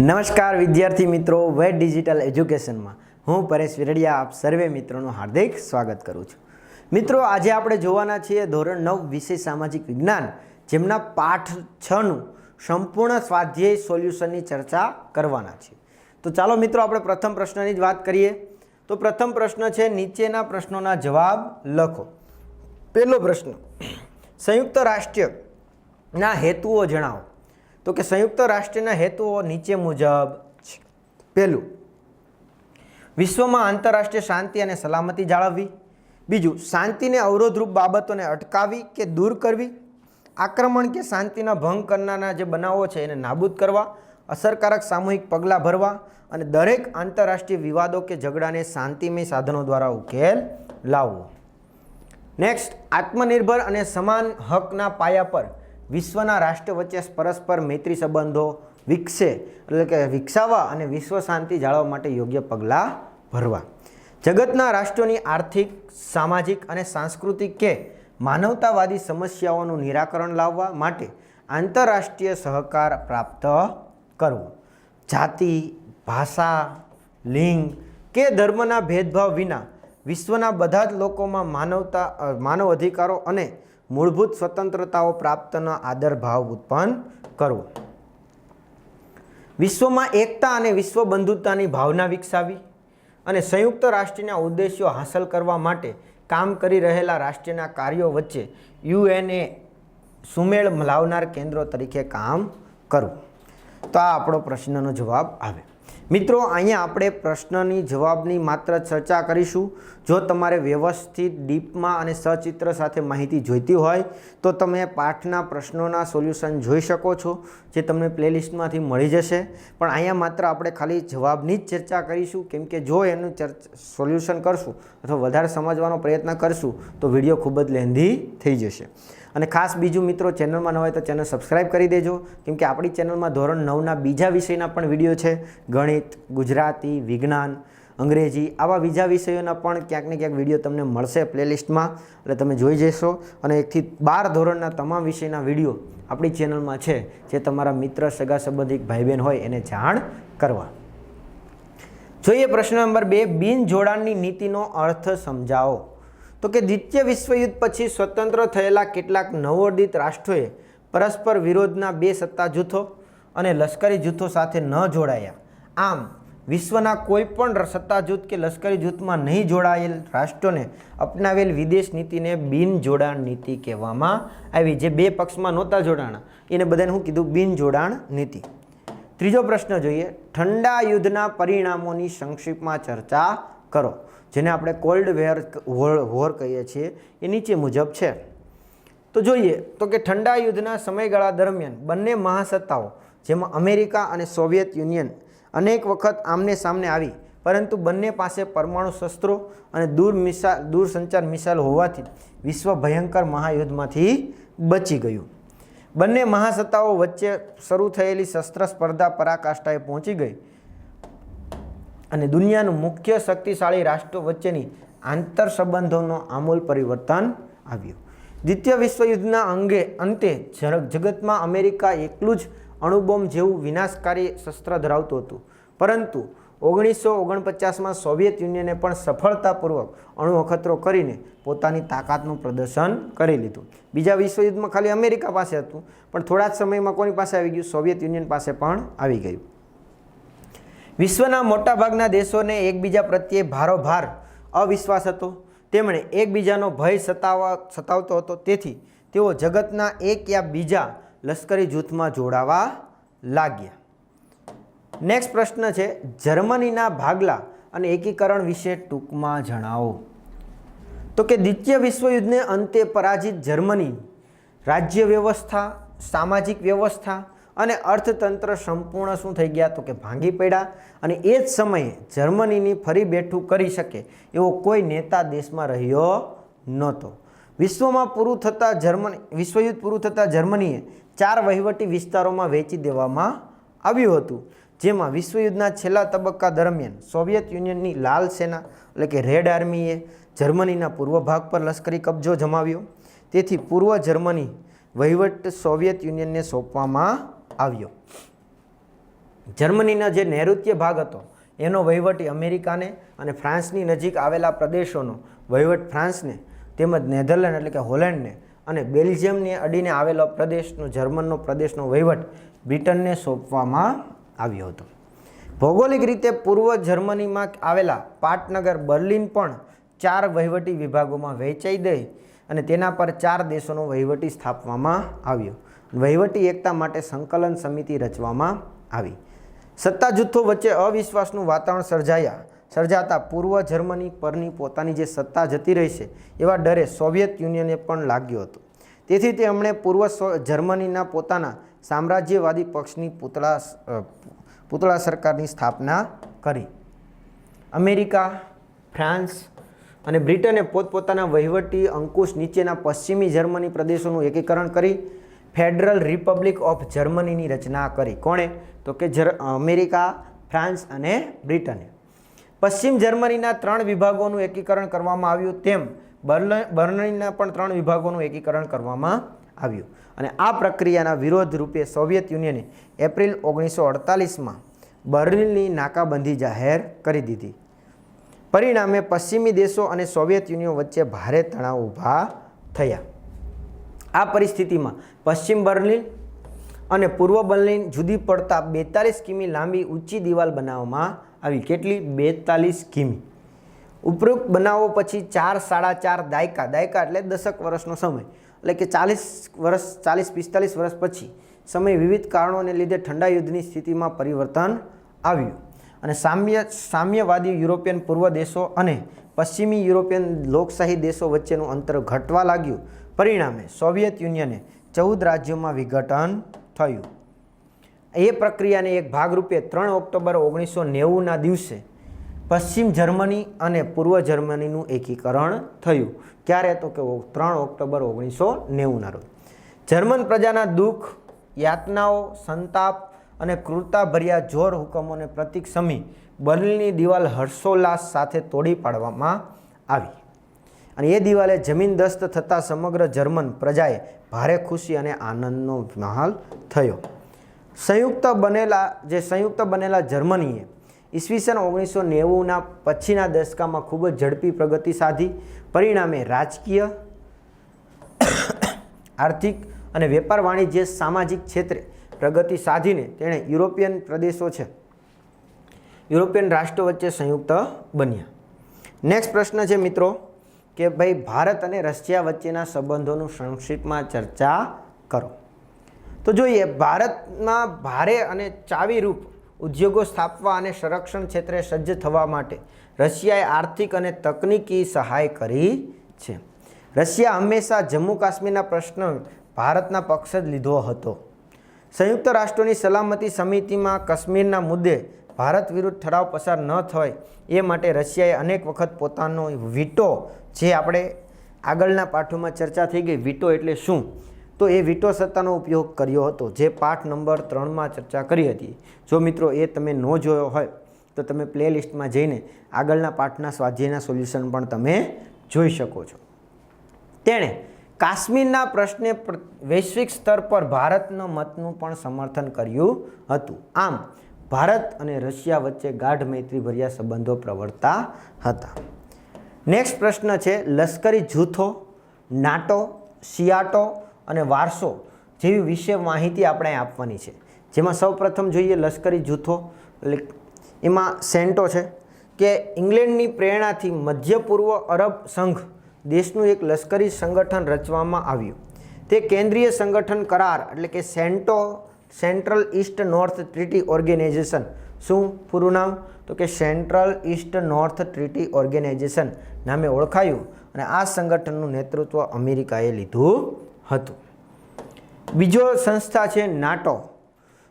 નમસ્કાર વિદ્યાર્થી મિત્રો વેટ ડિજિટલ એજ્યુકેશનમાં. હું પરેશ વિરડિયા, આપ સર્વે મિત્રોનું હાર્દિક સ્વાગત કરું છું. મિત્રો, આજે આપણે જોવાના છીએ ધોરણ નવ વિષય સામાજિક વિજ્ઞાન, જેમના પાઠ છનું સંપૂર્ણ સ્વાધ્યાય સોલ્યુશનની ચર્ચા કરવાના છે. તો ચાલો મિત્રો, આપણે પ્રથમ પ્રશ્નની જ વાત કરીએ. તો પ્રથમ પ્રશ્ન છે, નીચેના પ્રશ્નોના જવાબ લખો. પહેલો પ્રશ્ન, સંયુક્ત રાષ્ટ્રના હેતુઓ જણાવો. તો કે સંયુક્ત રાષ્ટ્રના હેતુઓ નીચે મુજબ છે. પહેલું, વિશ્વમાં આંતરરાષ્ટ્રીય શાંતિ અને સલામતી જાળવવી. બીજું, શાંતિને અવરોધરૂપ બાબતોને અટકાવી કે દૂર કરવી. આક્રમણ કે શાંતિના ભંગ કરનારના જે બનાવો છે એને નાબૂદ કરવા, અસરકારક સામૂહિક પગલાં ભરવા અને દરેક આંતરરાષ્ટ્રીય વિવાદો કે ઝઘડાને શાંતિમય સાધનો દ્વારા ઉકેલ લાવવો. નેક્સ્ટ, આત્મનિર્ભર અને સમાન હકના પાયા પર વિશ્વના રાષ્ટ્ર વચ્ચે પરસ્પર મૈત્રી સંબંધો વિકસે, એટલે કે વિકસાવવા અને વિશ્વ શાંતિ જાળવવા માટે યોગ્ય પગલાં ભરવા. જગતના રાષ્ટ્રોની આર્થિક, સામાજિક અને સાંસ્કૃતિક કે માનવતાવાદી સમસ્યાઓનું નિરાકરણ લાવવા માટે આંતરરાષ્ટ્રીય સહકાર પ્રાપ્ત કરવો. જાતિ, ભાષા, લિંગ કે ધર્મના ભેદભાવ વિના વિશ્વના બધા જ લોકોમાં માનવતા માનવ અધિકારો અને મૂળભૂત સ્વતંત્રતાઓ પ્રાપ્તનો આદરભાવ ઉત્પન્ન કરવો. વિશ્વમાં એકતા અને વિશ્વ બંધુતાની ભાવના વિકસાવી અને સંયુક્ત રાષ્ટ્રના ઉદ્દેશ્યો હાંસલ કરવા માટે કામ કરી રહેલા રાષ્ટ્રના કાર્યો વચ્ચે યુએનએ સુમેળ લાવનાર કેન્દ્રો તરીકે કામ કરવું. તો આ આપણો પ્રશ્નનો જવાબ આવે મિત્રો, અહીંયા આપણે પ્રશ્નની જવાબની માત્ર ચર્ચા કરીશું. જો તમારે વ્યવસ્થિત ડીપમાં અને સચિત્ર સાથે માહિતી જોઈતી હોય, તો તમે પાઠના પ્રશ્નોના સોલ્યુશન જોઈ શકો છો, જે તમને પ્લેલિસ્ટમાંથી મળી જશે. પણ અહીંયા માત્ર આપણે ખાલી જવાબની જ ચર્ચા કરીશું, કેમ કે જો એનું ચર્ચા, સોલ્યુશન કરશું અથવા વધારે સમજવાનો પ્રયત્ન કરશું, તો વીડિયો ખૂબ જ લેન્ધી થઈ જશે. અને ખાસ બીજું મિત્રો ચેનલમાં ન હોય તો ચેનલ સબસ્ક્રાઈબ કરી દેજો. કેમકે આપણી ચેનલમાં ધોરણ નવના બીજા વિષયના પણ વીડિયો છે. ગણિત, ગુજરાતી, વિજ્ઞાન, અંગ્રેજી આવા બીજા વિષયોના પણ ક્યાંક ને ક્યાંક વીડિયો તમને મળશે પ્લેલિસ્ટમાં. એટલે તમે જોઈ જશો. અને એકથી બાર ધોરણના તમામ વિષયના વીડિયો આપણી ચેનલમાં છે, જે તમારા મિત્ર, સગા સંબંધિક ભાઈ બહેન હોય એને જાણ કરવા. જોઈએ પ્રશ્ન નંબર બે, બિન જોડાણની નીતિનો અર્થ સમજાવો. તો કે દ્વિતીય વિશ્વયુદ્ધ પછી સ્વતંત્ર થયેલા કેટલાક નવોદિત રાષ્ટ્રોએ પરસ્પર વિરોધના બે સત્તા જૂથો અને લશ્કરી જૂથો સાથે ન જોડાયા. આમ, વિશ્વના કોઈ પણ સત્તા જૂથ કે લશ્કરી જૂથમાં નહીં જોડાયેલ રાષ્ટ્રોને અપનાવેલ વિદેશ નીતિને બિન જોડાણ નીતિ કહેવામાં આવી, જે બે પક્ષમાં નહોતા જોડાણા. એને બધાને હું કીધું બિન જોડાણ નીતિ. ત્રીજો પ્રશ્ન જોઈએ, ઠંડા યુદ્ધના પરિણામોની સંક્ષિપ્તમાં ચર્ચા કરો. જેને આપણે કોલ્ડ વેર વોર કહીએ છીએ, એ નીચે મુજબ છે. તો જોઈએ, તો કે ઠંડા યુદ્ધના સમયગાળા દરમિયાન બંને મહાસત્તાઓ, જેમાં અમેરિકા અને સોવિયત યુનિયન અનેક વખત આમને સામને આવી, પરંતુ બંને પાસે પરમાણુ શસ્ત્રો અને દૂર મિસા, દૂરસંચાર મિસાઇલ હોવાથી વિશ્વ ભયંકર મહાયુદ્ધમાંથી બચી ગયું. બંને મહાસત્તાઓ વચ્ચે શરૂ થયેલી શસ્ત્ર સ્પર્ધા પરાકાષ્ઠાએ પહોંચી ગઈ અને દુનિયાનું મુખ્ય શક્તિશાળી રાષ્ટ્રો વચ્ચેની આંતર સંબંધોનો આમૂલ પરિવર્તન આવ્યું. દ્વિતીય વિશ્વયુદ્ધના અંગે અંતે જગતમાં અમેરિકા એકલું જ અણુબોમ્બ જેવું વિનાશકારી શસ્ત્ર ધરાવતું હતું. પરંતુ ઓગણીસો ઓગણપચાસમાં સોવિયત યુનિયને પણ સફળતાપૂર્વક અણુ અખતરો કરીને પોતાની તાકાતનું પ્રદર્શન કરી લીધું. બીજા વિશ્વયુદ્ધમાં ખાલી અમેરિકા પાસે હતું, પણ થોડા જ સમયમાં કોની પાસે આવી ગયું? સોવિયત યુનિયન પાસે પણ આવી ગયું. વિશ્વના મોટાભાગના દેશોને એકબીજા પ્રત્યે ભારોભાર અવિશ્વાસ હતો. તેમણે એકબીજાનો ભય સતાવા, સતાવતો હતો. તેથી તેઓ જગતના એક યા બીજા લશ્કરી જૂથમાં જોડાવા લાગ્યા. નેક્સ્ટ પ્રશ્ન છે, જર્મનીના ભાગલા અને એકીકરણ વિશે ટૂંકમાં જણાવો. તો કે દ્વિતીય વિશ્વયુદ્ધને અંતે પરાજિત જર્મની રાજ્ય વ્યવસ્થા, સામાજિક વ્યવસ્થા અને અર્થતંત્ર સંપૂર્ણ શું થઈ ગયા તો કે ભાંગી પડ્યા અને એ જ સમયે જર્મનીની ફરી બેઠું કરી શકે એવો કોઈ નેતા દેશમાં રહ્યો નહોતો. વિશ્વમાં પૂરું થતાં જર્મની, વિશ્વયુદ્ધ પૂરું થતાં જર્મનીએ ચાર વહીવટી વિસ્તારોમાં વેચી દેવામાં આવ્યું હતું, જેમાં વિશ્વયુદ્ધના છેલ્લા તબક્કા દરમિયાન સોવિયત યુનિયનની લાલ સેના એટલે કે રેડ આર્મીએ જર્મનીના પૂર્વ ભાગ પર લશ્કરી કબજો જમાવ્યો. તેથી પૂર્વ જર્મની વહીવટ સોવિયત યુનિયનને સોંપવામાં આવ્યો. જર્મનીનો જે નૈઋત્ય ભાગ હતો, એનો વહીવટી અમેરિકાને અને ફ્રાન્સની નજીક આવેલા પ્રદેશોનો વહીવટ ફ્રાન્સને, તેમજ નેધરલેન્ડ એટલે કે હોલેન્ડને અને બેલ્જિયમને અડીને આવેલો પ્રદેશનો, જર્મનનો પ્રદેશનો વહીવટ બ્રિટનને સોંપવામાં આવ્યો હતો. ભૌગોલિક રીતે પૂર્વ જર્મનીમાં આવેલા પાટનગર, બર્લિન પણ ચાર વહીવટી વિભાગોમાં વહેંચાઈ દઈ અને તેના પર ચાર દેશોનો વહીવટી સ્થાપવામાં આવ્યો. વહીવટી એકતા માટે સંકલન સમિતિ રચવામાં આવી. સત્તા જૂથો વચ્ચે અવિશ્વાસનું વાતાવરણ સર્જાયા. સર્જાતા પૂર્વ જર્મની પરની પોતાની જે સત્તા જતી રહી છે, એવા ડરે સોવિયત યુનિયને પણ લાગ્યો હતો. તેથી તેમણે પૂર્વ જર્મનીના પોતાના સામ્રાજ્યવાદી પક્ષની પૂતળા પૂતળા સરકારની સ્થાપના કરી. અમેરિકા, ફ્રાન્સ અને બ્રિટને પોતપોતાના વહીવટી અંકુશ નીચેના પશ્ચિમી જર્મની પ્રદેશોનું એકીકરણ કરી ફેડરલ રિપબ્લિક ઓફ જર્મનીની રચના કરી. કોણે? તો કે જર, અમેરિકા, ફ્રાન્સ અને બ્રિટને. પશ્ચિમ જર્મનીના ત્રણ વિભાગોનું એકીકરણ કરવામાં આવ્યું તેમ બર્લ, બર્લિનના પણ ત્રણ વિભાગોનું એકીકરણ કરવામાં આવ્યું. અને આ પ્રક્રિયાના વિરોધ રૂપે સોવિયત યુનિયને એપ્રિલ ઓગણીસો અડતાલીસમાં બર્લિનની નાકાબંધી જાહેર કરી દીધી. પરિણામે પશ્ચિમી દેશો અને સોવિયત યુનિયન વચ્ચે ભારે તણાવ ઊભા થયા. આ પરિસ્થિતિમાં પશ્ચિમ બર્લિન અને પૂર્વ બર્લિન જુદી પડતા બેતાલીસ કિમી લાંબી ઊંચી દિવાલ બનાવવામાં આવી. કેટલી? બેતાલીસ કિમી. ઉપરોક્ત બનાવો પછી ચાર, સાડા ચાર દાયકા. દાયકા એટલે દશક વર્ષનો સમય. એટલે કે ચાલીસ વર્ષ, ચાલીસ, પિસ્તાલીસ વર્ષ પછી. સમય વિવિધ કારણોને લીધે ઠંડા યુદ્ધની સ્થિતિમાં પરિવર્તન આવ્યું. અને સામ્ય, સામ્યવાદી યુરોપિયન પૂર્વ દેશો અને પશ્ચિમી યુરોપિયન લોકશાહી દેશો વચ્ચેનું અંતર ઘટવા લાગ્યું. પરિણામે સોવિયત યુનિયને ચૌદ રાજ્યોમાં વિઘટન થયું. એ પ્રક્રિયાને એક ભાગરૂપે ત્રણ ઓક્ટોબર ઓગણીસો નેવુંના દિવસે પશ્ચિમ જર્મની અને પૂર્વ જર્મનીનું એકીકરણ થયું. ક્યારે તો કે ત્રણ ઓક્ટોબર ઓગણીસો નેવુંના રોજ. જર્મન પ્રજાના દુઃખ, યાતનાઓ, સંતાપ અને ક્રૂરતાભર્યા જોર હુકમોને પ્રતિક સમી બર્લિનની દિવાલ હર્ષોલ્લાસ સાથે તોડી પાડવામાં આવી. અને એ દિવાલે જમીનદસ્ત થતાં સમગ્ર જર્મન પ્રજાએ ભારે ખુશી અને આનંદનો માહોલ થયો. સંયુક્ત બનેલા, જે સંયુક્ત બનેલા જર્મનીએ ઈસવીસન ઓગણીસો નેવુંના પછીના દશકામાં ખૂબ જ ઝડપી પ્રગતિ સાધી. પરિણામે રાજકીય, આર્થિક અને વેપાર વાણિજ્ય સામાજિક ક્ષેત્રે પ્રગતિ સાધીને તેણે યુરોપિયન પ્રદેશો છે, યુરોપિયન રાષ્ટ્રો વચ્ચે સંયુક્ત બન્યા. નેક્સ્ટ પ્રશ્ન છે મિત્રો. કે ભાઈ ભારત અને રશિયા વચ્ચેના સંબંધોનું સંક્ષિપ્તમાં ચર્ચા કરો. તો જોઈએ, ભારતમાં ભારે અને ચાવીરૂપ ઉદ્યોગો સ્થાપવા અને સંરક્ષણ ક્ષેત્રે સજ્જ થવા માટે રશિયાએ આર્થિક અને તકનીકી સહાય કરી છે. રશિયા હંમેશા જમ્મુ કાશ્મીરના પ્રશ્ન ભારતના પક્ષ જ લીધો હતો. સંયુક્ત રાષ્ટ્રોની સલામતી સમિતિમાં કાશ્મીરના મુદ્દે ભારત વિરુદ્ધ ઠરાવ પસાર ન થાય એ માટે રશિયાએ અનેક વખત પોતાનો વીટો જે આપણે આગળના પાઠોમાં ચર્ચા થઈ ગઈ વીટો એટલે શું? તો એ વીટો સત્તાનો ઉપયોગ કર્યો હતો. જે પાઠ નંબર ત્રણમાં ચર્ચા કરી હતી. જો મિત્રો એ તમે ન જોયો હોય, તો તમે પ્લેલિસ્ટમાં જઈને આગળના પાઠના સ્વાધ્યાયના સોલ્યુશન પણ તમે જોઈ શકો છો. તેણે કાશ્મીરના પ્રશ્ને વૈશ્વિક સ્તર પર ભારતના મતનું પણ સમર્થન કર્યું હતું. આમ, ભારત અને રશિયા વચ્ચે ગાઢ મૈત્રીભર્યા સંબંધો પ્રવર્તા હતા. નેક્સ્ટ પ્રશ્ન છે, લશ્કરી જૂથો, નાટો સિયાટો અને વારસો જેવી વિશે માહિતી આપણે આપવાની છે. જેમાં સૌપ્રથમ જોઈએ લશ્કરી જૂથો એમાં સેન્ટો છે કે ઇંગ્લેન્ડની પ્રેરણાથી મધ્ય પૂર્વ અરબ સંઘ દેશનું એક લશ્કરી સંગઠન રચવામાં આવ્યું. તે કેન્દ્રીય સંગઠન કરાર, એટલે કે CENTO, central east north treaty organisation. શું? પૂરું નામ? તો કે central east north treaty organisation નામે ઓળખાયું અને આ સંગઠનનું નેતૃત્વ અમેરિકાએ લીધું હતું. બીજો સંસ્થા છે નાટો.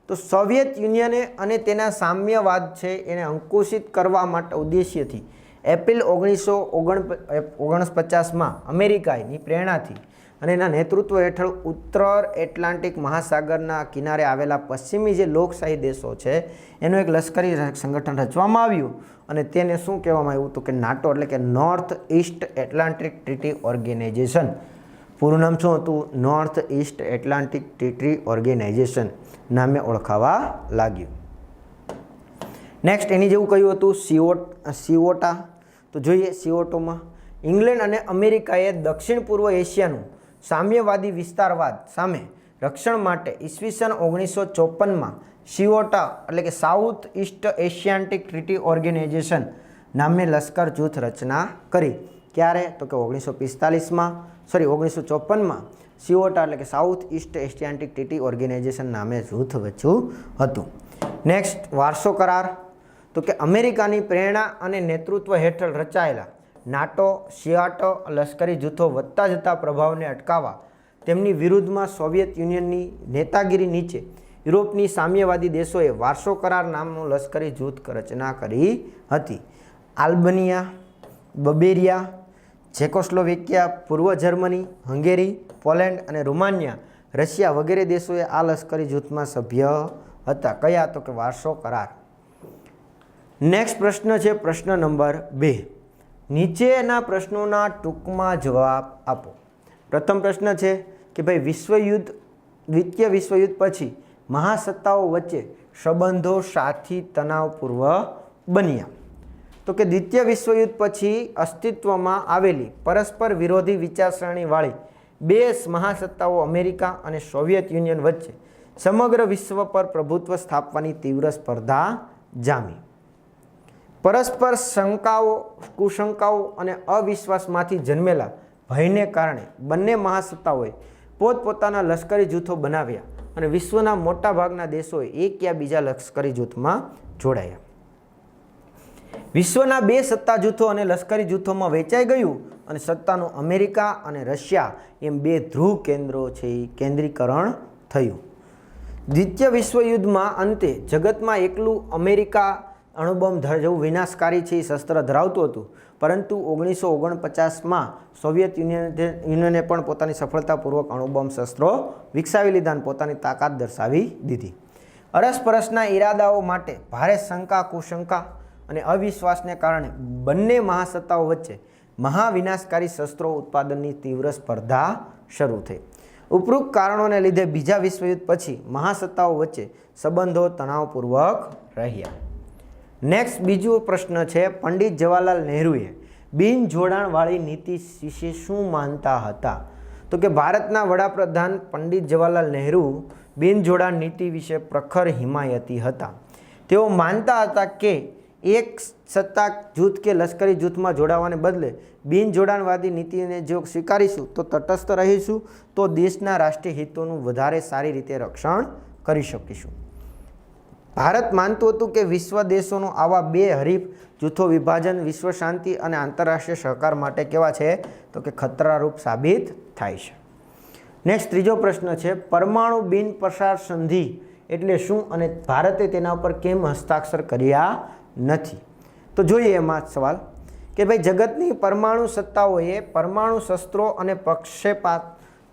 તો સોવિયત યુનિયને અને તેના સામ્યવાદ છે એને અંકુશિત કરવા માટે ઉદ્દેશ્યથી એપ્રિલ ઓગણીસો ઓગણ ઓગણપચાસમાં અમેરિકાની પ્રેરણાથી અને એના નેતૃત્વ હેઠળ ઉત્તર એટલાન્ટિક મહાસાગરના કિનારે આવેલા પશ્ચિમી જે લોકશાહી દેશો છે, એનું એક લશ્કરી સંગઠન રચવામાં આવ્યું. અને તેને શું કહેવામાં આવ્યું હતું કે નાટો એટલે કે north east Atlantic treaty organisation પૂરું નામ શું હતું? North east Atlantic treaty organisation નામે ઓળખાવા લાગ્યું. નેક્સ્ટ એની જેવું કહ્યું હતું? સિઓટ સીઓટા તો જોઈએ સીઓટોમાં ઇંગ્લેન્ડ અને અમેરિકાએ દક્ષિણ પૂર્વ એશિયાનું સામ્યવાદી વિસ્તારવાદ સામે રક્ષણ માટે ઈસવીસન ઓગણીસો ચોપનમાં સીઓટા એટલે કે south east Asiatic treaty organisation નામે લશ્કર જૂથ રચના કરી. ક્યારે? તો કે ઓગણીસો પિસ્તાલીસમાં સોરી ઓગણીસો ચોપનમાં સિઓટા એટલે કે south east Asiatic treaty organisation નામે જૂથ વચ્યું હતું. નેક્સ્ટ વારસો કરાર. તો કે અમેરિકાની પ્રેરણા અને નેતૃત્વ હેઠળ રચાયેલા નાટો સિયાટો લશ્કરી જૂથો વધતા જતા પ્રભાવને અટકાવવા, તેમની વિરુદ્ધમાં સોવિયત યુનિયનની નેતાગીરી નીચે યુરોપની સામ્યવાદી દેશોએ વારસો કરાર નામનું લશ્કરી જૂથ રચના કરી હતી. આલ્બનિયા, બબેરિયા, જેકોસ્લોવેકિયા, પૂર્વ જર્મની, હંગેરી, પોલેન્ડ અને રૂમાનિયા, રશિયા વગેરે દેશોએ આ લશ્કરી જૂથમાં સભ્ય હતા. કયા તો કે વારસો કરાર. નેક્સ્ટ પ્રશ્ન છે પ્રશ્ન નંબર બે. નીચેના પ્રશ્નોના ટૂંકમાં જવાબ આપો. પ્રથમ પ્રશ્ન છે કે ભાઈ વિશ્વયુદ્ધ, દ્વિતીય વિશ્વયુદ્ધ પછી મહાસત્તાઓ વચ્ચે સંબંધો સાથી તણાવપૂર્વ બન્યા. તો કે દ્વિતીય વિશ્વયુદ્ધ પછી અસ્તિત્વમાં આવેલી પરસ્પર વિરોધી વિચારસરણીવાળી બે મહાસત્તાઓ અમેરિકા અને સોવિયત યુનિયન વચ્ચે સમગ્ર વિશ્વ પર પ્રભુત્વ સ્થાપવાની તીવ્ર સ્પર્ધા જામી. પરસ્પર શંકાઓ, કુશંકાઓ અને અવિશ્વાસમાંથી જન્મેલા ભયને કારણે બંને મહાસત્તાઓએ પોતપોતાના લશ્કરી જૂથો બનાવ્યા અને વિશ્વના મોટાભાગના દેશોએ એક યા બીજા લશ્કરી જૂથમાં જોડાયા. વિશ્વના બે સત્તા જૂથો અને લશ્કરી જૂથોમાં વેચાઈ ગયું અને સત્તાનું અમેરિકા અને રશિયા એમ બે ધ્રુવ કેન્દ્રો છે એ કેન્દ્રીકરણ થયું. દ્વિતીય વિશ્વયુદ્ધમાં અંતે જગતમાં એકલું અમેરિકા અણુબોમ્બ જેવું વિનાશકારી છે એ શસ્ત્ર ધરાવતું હતું. પરંતુ ઓગણીસો ઓગણપચાસમાં સોવિયત યુનિયન, યુનિયને પણ પોતાની સફળતાપૂર્વક અણુબોમ્બ શસ્ત્રો વિકસાવી લીધા અને પોતાની તાકાત દર્શાવી દીધી. અરસપરસના ઈરાદાઓ માટે ભારે શંકા, કુશંકા અને અવિશ્વાસને કારણે બંને મહાસત્તાઓ વચ્ચે મહાવિનાશકારી શસ્ત્રો ઉત્પાદનની તીવ્ર સ્પર્ધા શરૂ થઈ. ઉપરોક્ત કારણોને લીધે બીજા વિશ્વયુદ્ધ પછી મહાસત્તાઓ વચ્ચે સંબંધો તણાવપૂર્વક રહ્યા. નેક્સ્ટ બીજો પ્રશ્ન છે પંડિત જવાહરલાલ નહેરુએ બિન જોડાણવાળી નીતિ વિશે શું માનતા હતા? તો કે ભારતના વડાપ્રધાન પંડિત જવાહરલાલ નહેરુ બિન જોડાણ નીતિ વિશે પ્રખર હિમાયતી હતા. તેઓ માનતા હતા કે એક સત્તા જૂથ કે લશ્કરી જૂથમાં જોડાવાને બદલે બિન જોડાણવાદી નીતિને જો સ્વીકારીશું તો તટસ્થ રહીશું, તો દેશના રાષ્ટ્રીય હિતોનું વધારે સારી રીતે રક્ષણ કરી શકીશું. ભારત માનતું હતું કે વિશ્વ દેશોનું આવા બે હરીફ જૂથો વિભાજન, વિશ્વ શાંતિ અને આંતરરાષ્ટ્રીય સહકાર માટે કેવા છે? તો કે ખતરારૂપ સાબિત થાય છે. નેક્સ્ટ ત્રીજો પ્રશ્ન છે, પરમાણુ બિન પ્રસાર સંધિ એટલે શું અને ભારતે તેના ઉપર કેમ હસ્તાક્ષર કર્યા નથી? તો જોઈએ એમાં સવાલ કે ભાઈ જગતની પરમાણુ સત્તાઓએ પરમાણુ શસ્ત્રો અને પ્રક્ષેપાત,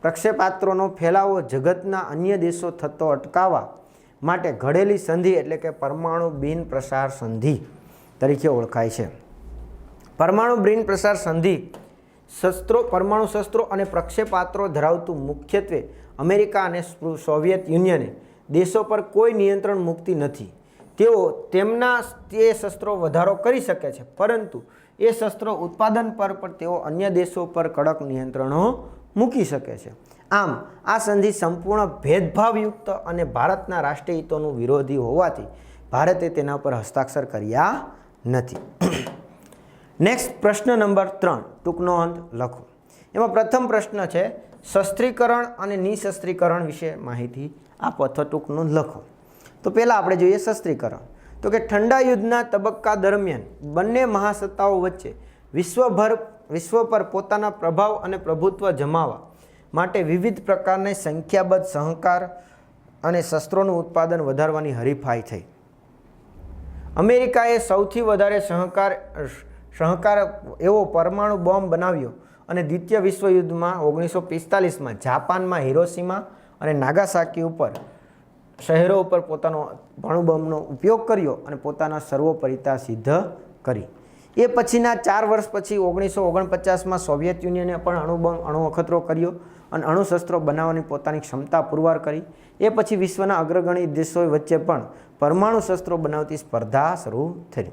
પ્રક્ષેપાત્રોનો ફેલાવો જગતના અન્ય દેશો થતો અટકાવવા માટે ઘડેલી સંધિ એટલે કે પરમાણુ બિન પ્રસાર સંધિ તરીકે ઓળખાય છે. પરમાણુ બિન પ્રસાર સંધિ શસ્ત્રો, પરમાણુ શસ્ત્રો અને પ્રક્ષેપાત્રો ધરાવતું મુખ્યત્વે અમેરિકા અને સોવિયત યુનિયને દેશો પર કોઈ નિયંત્રણ મુક્તિ નથી. તેઓ તેમના તે શસ્ત્રો વધારો કરી શકે છે, પરંતુ એ શસ્ત્રો ઉત્પાદન પર પણ તેઓ અન્ય દેશો પર કડક નિયંત્રણો મૂકી શકે છે. આમ, આ સંધિ સંપૂર્ણ ભેદભાવયુક્ત અને ભારતના રાષ્ટ્રીય હિતોનું વિરોધી હોવાથી ભારતે તેના પર હસ્તાક્ષર કર્યા નથી. નેક્સ્ટ પ્રશ્ન નંબર ત્રણ, ટૂંકનો અંત લખો. એમાં પ્રથમ પ્રશ્ન છે, શસ્ત્રીકરણ અને નિશસ્ત્રીકરણ વિશે માહિતી આપો, અથવા ટૂંકનું લખો. તો પહેલાં આપણે જોઈએ શસ્ત્રીકરણ. તો કે ઠંડા યુદ્ધના તબક્કા દરમિયાન બંને મહાસત્તાઓ વચ્ચે વિશ્વભર, વિશ્વ પર પોતાના પ્રભાવ અને પ્રભુત્વ જમાવવા માટે વિવિધ પ્રકારની સંખ્યાબદ્ધ સહકાર અને શસ્ત્રોનું ઉત્પાદન વધારવાની હરીફાઈ થઈ. અમેરિકાએ સૌથી વધારે સહકાર સહકાર એવો પરમાણુ બોમ્બ બનાવ્યો અને દ્વિતીય વિશ્વયુદ્ધમાં ઓગણીસો પિસ્તાલીસમાં જાપાનમાં હિરોસીમા અને નાગાસાકી ઉપર, શહેરો ઉપર પોતાનો અણુબોમ્બનો ઉપયોગ કર્યો અને પોતાના સર્વોપરિતા સિદ્ધ કરી. એ પછીના ચાર વર્ષ પછી ઓગણીસો ઓગણપચાસમાં સોવિયત યુનિયને પણ અણુબોમ્બ અણુ અખતરો કર્યો અને અણુશસ્ત્રો બનાવવાની પોતાની ક્ષમતા પુરવાર કરી. એ પછી વિશ્વના અગ્રગણી દેશો વચ્ચે પણ પરમાણુ શસ્ત્રો બનાવતી સ્પર્ધા શરૂ થઈ.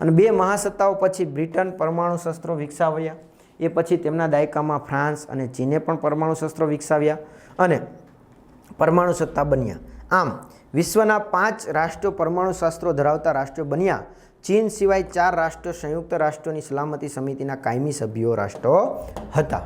અને બે મહાસત્તાઓ પછી બ્રિટન પરમાણુ શસ્ત્રો વિકસાવ્યા. એ પછી તેમના દાયકામાં ફ્રાન્સ અને ચીને પણ પરમાણુ શસ્ત્રો વિકસાવ્યા અને પરમાણુ સત્તા બન્યા. આમ, વિશ્વના પાંચ રાષ્ટ્રો પરમાણુ શસ્ત્રો ધરાવતા રાષ્ટ્રો બન્યા. ચીન સિવાય ચાર રાષ્ટ્રો સંયુક્ત રાષ્ટ્રોની સલામતી સમિતિના કાયમી સભ્યો રાષ્ટ્રો હતા.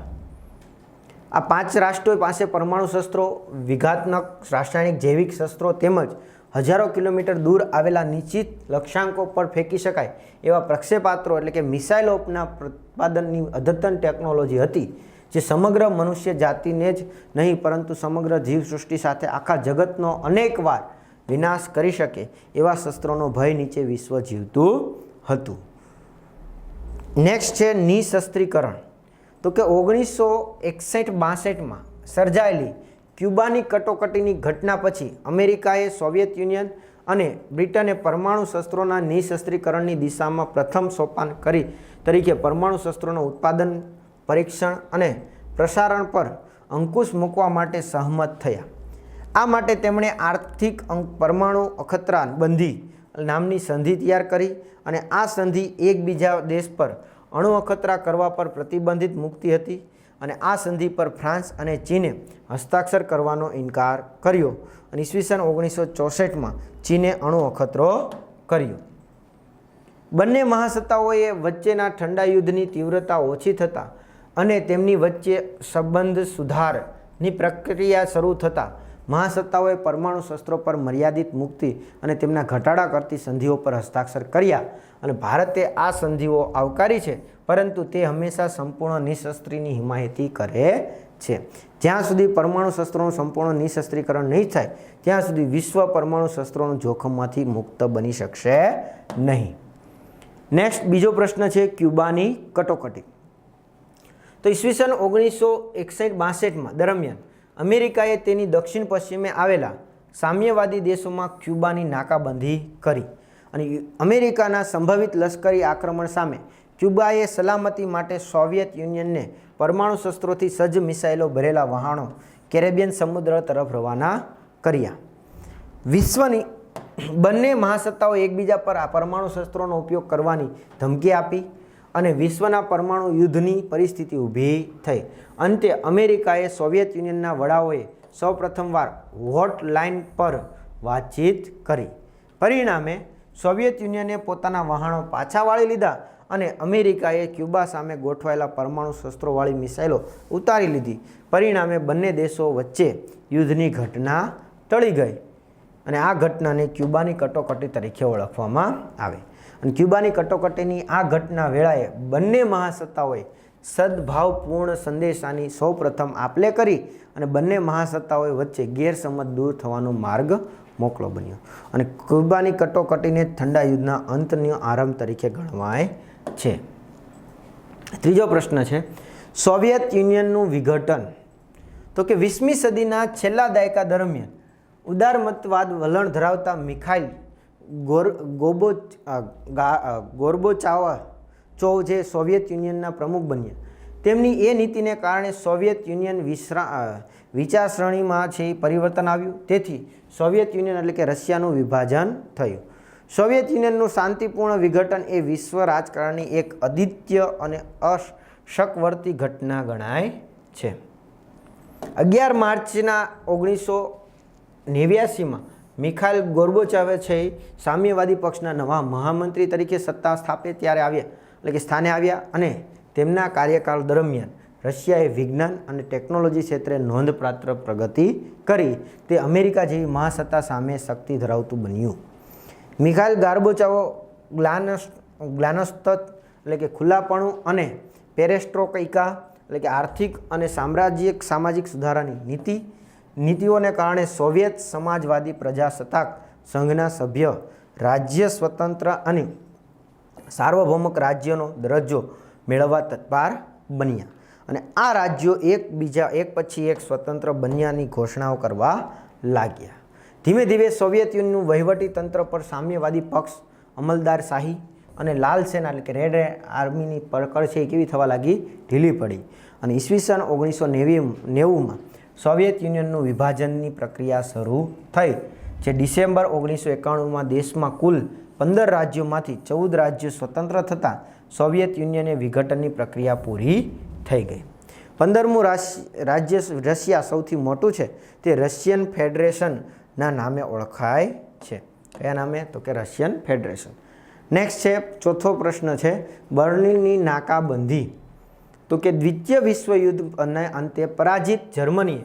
આ પાંચ રાષ્ટ્રો પાસે પરમાણુ શસ્ત્રો, વિઘાતનક, રાસાયણિક જૈવિક શસ્ત્રો તેમજ હજારો કિલોમીટર દૂર આવેલા નિશ્ચિત લક્ષ્યાંકો પર ફેંકી શકાય એવા પ્રક્ષેપાત્રો એટલે કે મિસાઇલોના ઉત્પાદનની અદ્યતન ટેકનોલોજી હતી, જે સમગ્ર મનુષ્ય જાતિને જ નહીં, પરંતુ સમગ્ર જીવસૃષ્ટિ સાથે આખા જગતનો અનેકવાર વિનાશ કરી શકે એવા શસ્ત્રોનો ભય નીચે વિશ્વ જીવતું હતું. નેક્સ્ટ છે નિશસ્ત્રીકરણ. તો કે ઓગણીસો એકસઠ બાસઠમાં સર્જાયેલી ક્યુબાની કટોકટીની ઘટના પછી અમેરિકાએ સોવિયત યુનિયન અને બ્રિટને પરમાણુ શસ્ત્રોના નિઃશસ્ત્રીકરણની દિશામાં પ્રથમ સોપાન કરી તરીકે પરમાણુ શસ્ત્રોનું ઉત્પાદન, પરીક્ષણ અને પ્રસારણ પર અંકુશ મૂકવા માટે સહમત થયા. આ માટે તેમણે આર્થિક પરમાણુ અખતરા બંધી નામની સંધિ તૈયાર કરી અને આ સંધિ એકબીજા દેશ પર અણુ અખતરા કરવા પર પ્રતિબંધિત મુક્તિ હતી અને આ સંધિ પર ફ્રાન્સ અને ચીને હસ્તાક્ષર કરવાનો ઇનકાર કર્યો અને ઈસવીસન ઓગણીસો ચોસઠમાં ચીને અણુ અખતરો કર્યો. બંને મહાસત્તાઓએ વચ્ચેના ઠંડા યુદ્ધની તીવ્રતા ઓછી થતાં અને તેમની વચ્ચે સંબંધ સુધારની પ્રક્રિયા શરૂ થતાં મહાસત્તાઓએ પરમાણુ શસ્ત્રો પર મર્યાદિત મુક્તિ અને તેમના ઘટાડા કરતી સંધિઓ પર હસ્તાક્ષર કર્યા અને ભારતે આ સંધિઓ આવકારી છે, પરંતુ તે હંમેશા સંપૂર્ણ નિશસ્ત્રીની હિમાયતી કરે છે. જ્યાં સુધી પરમાણુ શસ્ત્રોનું સંપૂર્ણ નિશસ્ત્રીકરણ નહીં થાય, ત્યાં સુધી વિશ્વ પરમાણુ શસ્ત્રોનું જોખમમાંથી મુક્ત બની શકશે નહીં. નેક્સ્ટ બીજો પ્રશ્ન છે ક્યુબાની કટોકટી. તો ઈસવીસન ઓગણીસો એકસઠ બાસઠમાં દરમિયાન અમેરિકાએ તેની દક્ષિણ પશ્ચિમે આવેલા સામ્યવાદી દેશોમાં ક્યુબાની નાકાબંધી કરી અને અમેરિકાના સંભવિત લશ્કરી આક્રમણ સામે ક્યુબાએ સલામતી માટે સોવિયત યુનિયનને પરમાણુ શસ્ત્રોથી સજ્જ મિસાઇલો ભરેલા વહાણો કેરેબિયન સમુદ્ર તરફ રવાના કર્યા. વિશ્વની બંને મહાસત્તાઓ એકબીજા પર આ પરમાણુ શસ્ત્રોનો ઉપયોગ કરવાની ધમકી આપી અને વિશ્વના પરમાણુ યુદ્ધની પરિસ્થિતિ ઊભી થઈ. અંતે અમેરિકાએ સોવિયત યુનિયનના વડાઓએ સૌપ્રથમવાર હોટલાઇન પર વાતચીત કરી. પરિણામે સોવિયત યુનિયને પોતાના વહાણો પાછા વાળી લીધા અને અમેરિકાએ ક્યુબા સામે ગોઠવાયેલા પરમાણુ શસ્ત્રોવાળી મિસાઇલો ઉતારી લીધી. પરિણામે બંને દેશો વચ્ચે યુદ્ધની ઘટના ટળી ગઈ અને આ ઘટનાને ક્યુબાની કટોકટી તરીકે ઓળખવામાં આવે. અને ક્યુબાની કટોકટીની આ ઘટના વેળાએ બંને મહાસત્તાઓએ સદભાવપૂર્ણ સંદેશાની સૌપ્રથમ આપલે કરી અને બંને મહાસત્તાઓએ વચ્ચે ગેરસમજ દૂર થવાનો માર્ગ મોકળો બન્યો. અને ક્યુબાની કટોકટીને ઠંડા યુદ્ધના અંતનો આરંભ તરીકે ગણવાય છે. ત્રીજો પ્રશ્ન છે, સોવિયત યુનિયનનું વિઘટન. તો કે વીસમી સદીના છેલ્લા દાયકા દરમિયાન ઉદારમતવાદ વલણ ધરાવતા મિખાઇલ ગોર, ગોબો ગોર્બોચાવા ચોવ જે સોવિયત યુનિયનના પ્રમુખ બન્યા. તેમની એ નીતિને કારણે સોવિયત યુનિયન વિશ્રા વિચારસરણીમાં છે પરિવર્તન આવ્યું. તેથી સોવિયત યુનિયન એટલે કે રશિયાનું વિભાજન થયું. સોવિયત યુનિયનનું શાંતિપૂર્ણ વિઘટન એ વિશ્વ રાજકારણની એક અદિત્ય અને અશકવર્તી ઘટના ગણાય છે. અગિયાર માર્ચના ઓગણીસો નેવ્યાસીમાં મિખાઇલ ગોર્બોચાવે છે. સામ્યવાદી પક્ષના નવા મહામંત્રી તરીકે સત્તા સ્થાપે ત્યારે આવ્યા, એટલે કે સ્થાને આવ્યા અને તેમના કાર્યકાળ દરમિયાન રશિયાએ વિજ્ઞાન અને ટેકનોલોજી ક્ષેત્રે નોંધપાત્ર પ્રગતિ કરી. તે અમેરિકા જેવી મહાસત્તા સામે શક્તિ ધરાવતું બન્યું. મિખાઇલ ગાર્બોચાવો ગ્લાનસ, ગ્લાનસ્તત, એટલે કે ખુલ્લાપણું અને પેરેસ્ટ્રોકૈકા, એટલે કે આર્થિક અને સામ્રાજ્યિક સામાજિક સુધારાની નીતિ નીતિઓને કારણે સોવિયત સમાજવાદી પ્રજાસત્તાક સંઘના સભ્ય, રાજ્ય સ્વતંત્ર અને સાર્વભૌમક રાજ્યનો દરજ્જો મેળવવા તત્પર બન્યા અને આ રાજ્યો એકબીજા એક પછી એક સ્વતંત્ર બન્યાની ઘોષણાઓ કરવા લાગ્યા. ધીમે ધીમે સોવિયત યુનિયનનું વહીવટી તંત્ર પર સામ્યવાદી પક્ષ, અમલદાર શાહી અને લાલ સેના એટલે કે રેડ આર્મીની પડકડ છે એ કેવી થવા લાગી? ઢીલી પડી. અને ઈસવીસન ઓગણીસો નેવી, નેવુંમાં સોવિયત યુનિયનનું વિભાજનની પ્રક્રિયા શરૂ થઈ, જે ડિસેમ્બર ઓગણીસો એકાણુંમાં દેશમાં કુલ પંદર રાજ્યોમાંથી ચૌદ રાજ્યો સ્વતંત્ર થતાં સોવિયત યુનિયને વિઘટનની પ્રક્રિયા પૂરી થઈ ગઈ. પંદરમું રાજ્ય રશિયા સૌથી મોટું છે, તે રશિયન ફેડરેશનના નામે ઓળખાય છે. કયા નામે? તો કે રશિયન ફેડરેશન. નેક્સ્ટ છે, ચોથો પ્રશ્ન છે, બર્લિનની નાકાબંધી તો કે દ્વિતીય વિશ્વયુદ્ધ અને અંતે પરાજિત જર્મનીએ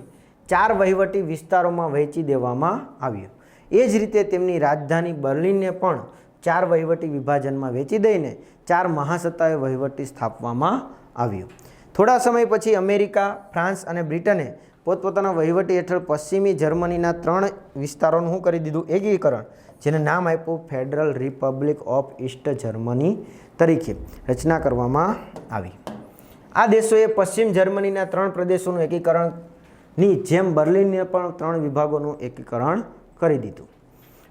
ચાર વહીવટી વિસ્તારોમાં વહેંચી દેવામાં આવ્યું. એ જ રીતે તેમની રાજધાની બર્લિનને પણ ચાર વહીવટી વિભાજનમાં વેચી દઈને ચાર મહાસત્તાએ વહીવટી સ્થાપવામાં આવ્યું. થોડા સમય પછી અમેરિકા, ફ્રાન્સ અને બ્રિટને પોતપોતાના વહીવટી હેઠળ પશ્ચિમી જર્મનીના ત્રણ વિસ્તારોનું શું કરી દીધું? એકીકરણ, જેને નામ આપ્યું federal republic of East Germany તરીકે રચના કરવામાં આવી. આ દેશોએ પશ્ચિમ જર્મનીના ત્રણ પ્રદેશોનું એકીકરણની જેમ બર્લિનને પણ ત્રણ વિભાગોનું એકીકરણ કરી દીધું.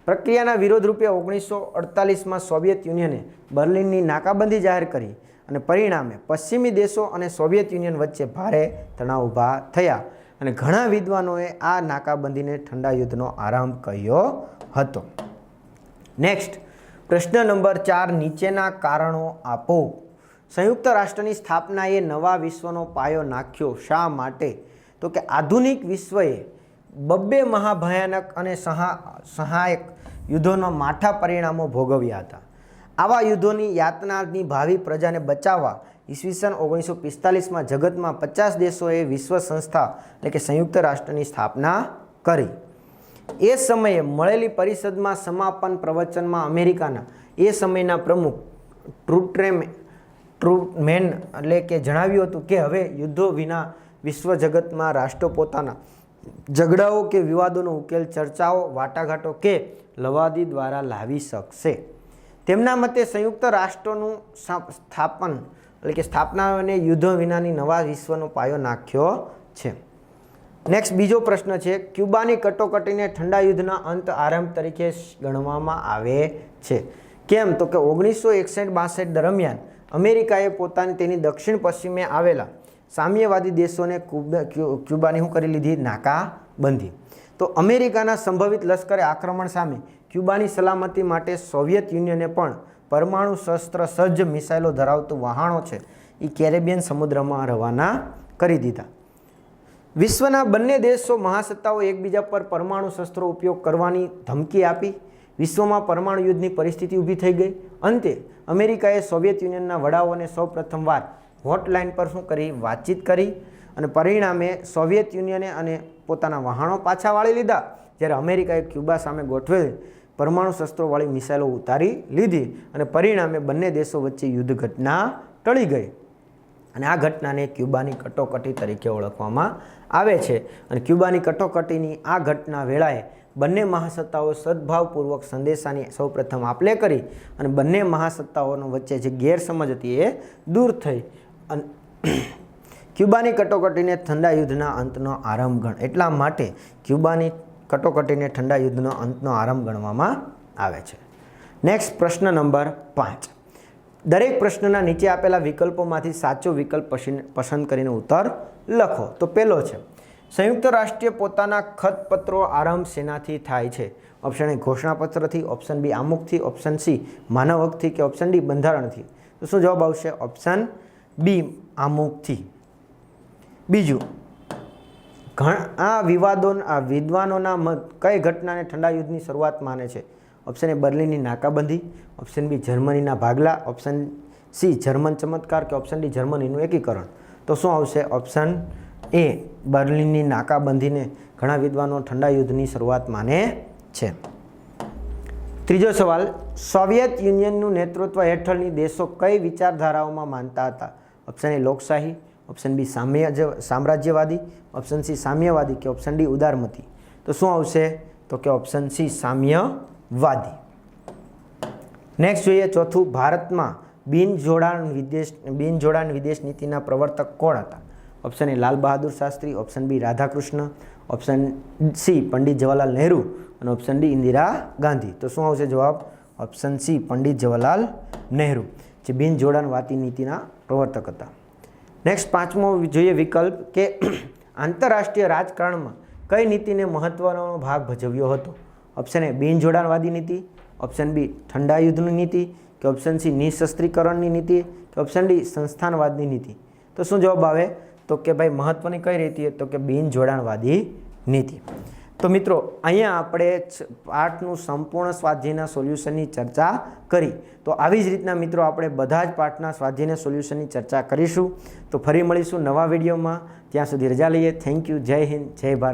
પ્રક્રિયાના વિરોધ રૂપે ઓગણીસો અડતાલીસમાં સોવિયત યુનિયને બર્લિનની નાકાબંધી જાહેર કરી અને પરિણામે પશ્ચિમી દેશો અને સોવિયત યુનિયન વચ્ચે ભારે તણાવ ઊભા થયા અને ઘણા વિદ્વાનોએ આ નાકાબંધીને ઠંડા યુદ્ધનો આરંભ કહ્યો હતો. નેક્સ્ટ, પ્રશ્ન નંબર ચાર, નીચેના કારણો આપો. સંયુક્ત રાષ્ટ્રની સ્થાપનાએ નવા વિશ્વનો પાયો નાખ્યો શા માટે? તો કે આધુનિક વિશ્વએ બબ્બે મહાભયાનક અને સહા, સહાયક યુદ્ધોના માઠા પરિણામો ભોગવ્યા હતા. આવા યુદ્ધોની યાતનાની ભાવિ પ્રજાને બચાવવા ઈસવીસન ઓગણીસો પિસ્તાલીસમાં જગતમાં પચાસ દેશોએ વિશ્વ સંસ્થા એટલે કે સંયુક્ત રાષ્ટ્રની સ્થાપના કરી. એ સમયે મળેલી પરિષદમાં સમાપન પ્રવચનમાં અમેરિકાના એ સમયના પ્રમુખ ટ્રુટ્રેમ ટ્રુમેન એટલે કે જણાવ્યું હતું કે હવે યુદ્ધો વિના વિશ્વ જગતમાં રાષ્ટ્રો પોતાના ઝઘડાઓ કે વિવાદોનો ઉકેલ, ચર્ચાઓ, વાટાઘાટો કે લવાદી દ્વારા લાવી શકશે. તેમના મતે સંયુક્ત રાષ્ટ્રોનું સ્થાપન એટલે કે સ્થાપના અને યુદ્ધો વિનાની નવા વિશ્વનો પાયો નાખ્યો છે. નેક્સ્ટ બીજો પ્રશ્ન છે, ક્યુબાની કટોકટીને ઠંડા યુદ્ધના અંત આરંભ તરીકે ગણવામાં આવે છે. કેમ? તો કે ઓગણીસો એકસઠ બાસઠ દરમિયાન અમેરિકાએ પોતાની તેની દક્ષિણ પશ્ચિમે આવેલા સામ્યવાદી દેશોને ક્યુબાની શું કરી લીધી? નાકાબંધી. તો અમેરિકાના સંભવિત લશ્કરે આક્રમણ સામે ક્યુબાની સલામતી માટે સોવિયત યુનિયને પણ પરમાણુ શસ્ત્ર સજ્જ મિસાઇલો ધરાવતું વહાણો છે એ કેરેબિયન સમુદ્રમાં રવાના કરી દીધા. વિશ્વના બંને દેશો મહાસત્તાઓ એકબીજા પર પરમાણુ શસ્ત્રો ઉપયોગ કરવાની ધમકી આપી. વિશ્વમાં પરમાણુ યુદ્ધની પરિસ્થિતિ ઊભી થઈ ગઈ. અંતે અમેરિકાએ સોવિયત યુનિયનના વડાઓને સૌપ્રથમવાર હોટલાઇન પર શું કરી? વાતચીત કરી અને પરિણામે સોવિયત યુનિયને અને પોતાના વહાણો પાછા વાળી લીધા. જ્યારે અમેરિકાએ ક્યુબા સામે ગોઠવેલ પરમાણુ શસ્ત્રોવાળી મિસાઇલો ઉતારી લીધી અને પરિણામે બંને દેશો વચ્ચે યુદ્ધ ઘટના ટળી ગઈ. અને આ ઘટનાને ક્યુબાની કટોકટી તરીકે ઓળખવામાં આવે છે. અને ક્યુબાની કટોકટીની આ ઘટના વેળાએ બંને મહાસત્તાઓ સદભાવપૂર્વક સંદેશાની સૌપ્રથમ આપલે કરી અને બંને મહાસત્તાઓનો વચ્ચે જે ગેરસમજ હતી એ દૂર થઈ. અને ક્યુબાની કટોકટીને ઠંડા યુદ્ધના અંતનો આરંભ ગણ એટલા માટે ક્યુબાની કટોકટીને ઠંડા યુદ્ધનો અંતનો આરંભ ગણવામાં આવે છે. નેક્સ્ટ પ્રશ્ન નંબર પાંચ. દરેક પ્રશ્નના નીચે આપેલા વિકલ્પોમાંથી સાચો વિકલ્પ પસંદ કરીને ઉત્તર લખો. તો પહેલો છે સંયુક્ત રાષ્ટ્રીય પોતાના ખતપત્રો આરંભ સેનાથી થાય છે. ઓપ્શન એ ઘોષણાપત્રથી. ઓપ્શન બી આમુખથી. ઓપ્શન સી માનવ હકથી કે ઓપ્શન ડી બંધારણથી. તો શું જવાબ આવશે? ઓપ્શન બી આમુખથી. બીજું, ઘણા વિવાદો આ વિદ્વાનોના મત કઈ ઘટનાને ઠંડા યુદ્ધની શરૂઆત માને છે? ઓપ્શન એ બર્લિનની નાકાબંધી. ઓપ્શન બી જર્મનીના ભાગલા. ઓપ્શન સી જર્મન ચમત્કાર કે ઓપ્શન ડી જર્મનીનું એકીકરણ? તો શું આવશે? ઓપ્શન એ બર્લિનની નાકાબંધીને ઘણા વિદ્વાનો ઠંડા યુદ્ધની શરૂઆત માને છે. ત્રીજો સવાલ, સોવિયત યુનિયનનું નેતૃત્વ હેઠળની દેશો કઈ વિચારધારાઓમાં માનતા હતા? ઓપ્શન એ લોકશાહી. ઓપ્શન બી સામ્ય સામ્રાજ્યવાદી. ઓપ્શન સી સામ્યવાદી કે ઓપ્શન ડી ઉદારમતી. તો શું આવશે? તો કે ઓપ્શન સી સામ્યવાદી. નેક્સ્ટ જોઈએ ચોથું, ભારતમાં બિન જોડાણ વિદેશ બિન જોડાણ વિદેશ નીતિના પ્રવર્તક કોણ હતા? Option A Lal Bahadur Shastri option B Radhakrishna option C Pandit Jawaharlal Nehru અને ઓપ્શન ડી ઇન્દિરા ગાંધી તો શું આવશે જવાબ? ઓપ્શન સી પંડિત જવાહરલાલ નહેરુ જે બિન જોડાણવાતી નીતિના પ્રવર્તક હતા. નેક્સ્ટ પાંચમો જોઈએ વિકલ્પ કે આંતરરાષ્ટ્રીય રાજકારણમાં કઈ નીતિને મહત્વનો ભાગ ભજવ્યો હતો? ઓપ્શન એ બિન જોડાણવાદી નીતિ. ઓપ્શન બી ઠંડા યુદ્ધની નીતિ. કે ઓપ્શન સી નિશસ્ત્રીકરણની નીતિ. કે ઓપ્શન ડી સંસ્થાનવાદની નીતિ. તો શું જવાબ આવે? તો કે ભાઈ મહત્વની કઈ રીતિ તો કે બિન જોડાણવાદી નીતિ. તો મિત્રો, અહીંયા આપણે પાઠનું સંપૂર્ણ સ્વાધ્યાયના સોલ્યુશનની ચર્ચા કરી. તો આવી જ રીતના મિત્રો, આપણે બધા જ પાઠના સ્વાધ્યાયના સોલ્યુશનની ચર્ચા કરીશું. તો ફરી મળીશું નવા વિડીયોમાં. ત્યાં સુધી રજા લઈએ. થેન્ક યુ જય હિન્દ. જય ભારત.